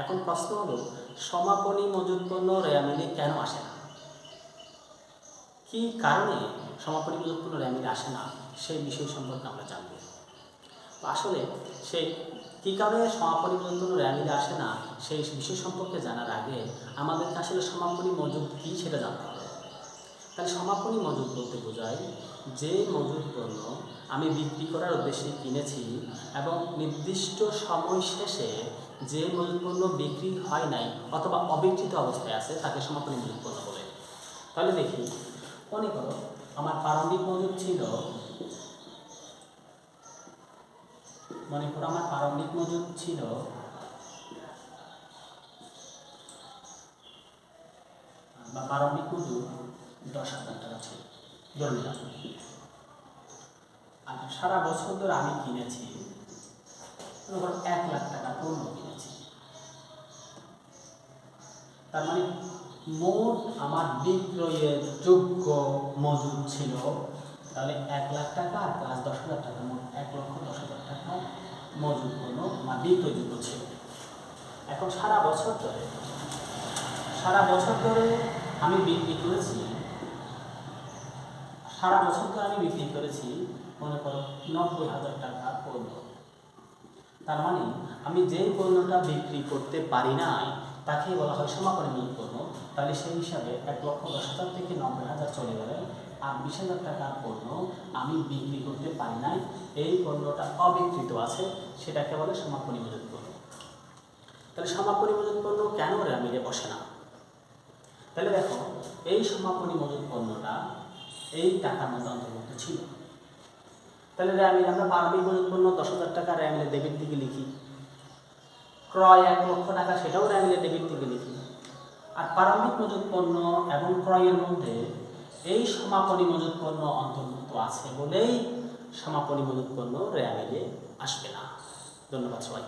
এখন প্রশ্ন হলো, সমাপনী মজুদ পণ্য রেয়ামিলে কেন আসে না? কি কারণে সমাপনী মজুৎপন্ন রেয়ামিলে আসে না সেই বিষয় সম্পর্কে আমরা জানব। আসলে সে কী কারণে সমাপনী মজুৎপন্ন রেয়ামিলে আসে না, সেই বিষয় সম্পর্কে জানার আগে আমাদের আসলে সমাপনী মজুদ কী সেটা জানতে হবে। তাহলে সমাপনী মজুদ বলতে বোঝায় যে মজুদ পণ্য আমি বিক্রি করার উদ্দেশ্যে কিনেছি এবং নির্দিষ্ট সময় শেষে যে মজুদ পণ্য বিক্রি হয় নাই অথবা অবিকৃত অবস্থায় আছে, তাকে সমাপনী মজুদ পণ্য বলে। তাহলে দেখি, মনে করো আমার প্রারম্ভিক মজুদ ছিল, মনে করো আমার প্রারম্ভিক মজুদ ছিল বা প্রারম্ভিক মজুদ দশ হাজার টাকা ছিল। আর সারা বছর ধরে আমি কিনেছি এক লাখ টাকা পণ্য কিনেছি। তার মানে মোট আমার বিক্রয়ের যোগ্য মজুদ ছিল, তাহলে এক লাখ টাকা আর প্লাস দশ হাজার টাকা, মোট এক লক্ষ দশ হাজার টাকা মজুদ পণ্য আমার বিক্রয়যোগ্য ছিল। এখন সারা বছর ধরে, সারা বছর ধরে আমি বিক্রি করেছি সারা বছর ধরে আমি বিক্রি করেছি, মনে করো নব্বই হাজার টাকা পণ্য। তার মানে আমি যেই পণ্যটা বিক্রি করতে পারি নাই, তাকেই বলা হয় সমাপনী মূল পণ্য। তাহলে সেই হিসাবে এক লক্ষ দশ হাজার থেকে নব্বই হাজার চলে গেলে। আর বিশ হাজার টাকার পণ্য আমি বিক্রি করতে পারি নাই, এই পণ্যটা অবিকৃত আছে, সেটাকে বলে সমাপনী মজুদ পণ্য। তাহলে সমাপনী মজুদ পণ্য কেন র্যামিলে বসে না? তাহলে দেখো, এই সমাপনী মজুদ পণ্যটা এই টাকার মধ্যে অন্তর্ভুক্ত ছিল। তাহলে র্যামিল আমরা মজুদ পণ্য দশ হাজার টাকা র্যামিলে ডেবিট দিকে লিখি। ক্রয় এক লক্ষ টাকা সেটাও র্যামিলে ডেবিট দিকে লিখি। আর প্রারম্ভিক মজুত পণ্য এবং ক্রয়ের মধ্যে এই সমাপনী মজুদ পণ্য অন্তর্ভুক্ত আছে বলেই সমাপনী মজুদ পণ্য র্যামিলে আসবে না। ধন্যবাদ সবাই